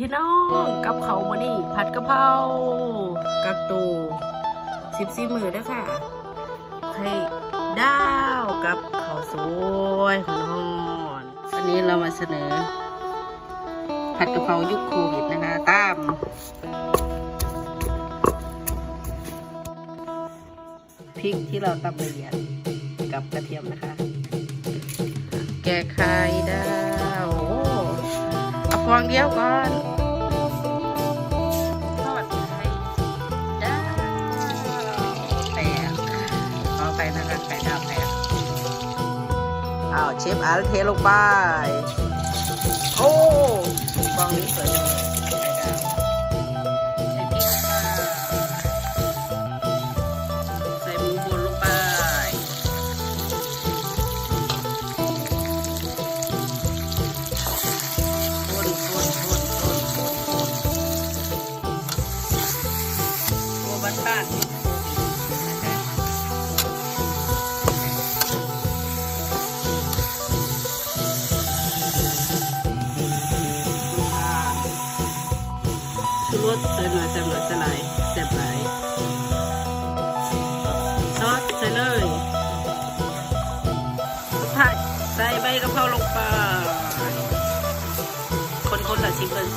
พี่น้องกับเขามานี่ผัดกะเพรากักตูสิบสี่มือเด้ค่ะไข่ดาวกับข้าวสวยหอนๆวันนี้เรามาเสนอ ผัดกะเพรายุคโควิดนะคะตามพริกที่เราตำละเอียดกับกระเทียมนะคะ แกไข่ดาวอ้เอาฟองเดียวก่อน ไปนะคะไข่ดาวแตกอ้าวเชฟอาร์เทลงไป โอ้ฟองนี้สวยจัง คือรสใส่หน่อยใส่หน่อยใส่หลายแซ่บหลายซอสใส่เลยผักใส่ใบกะเพราลงไปคนคนละชิมกัน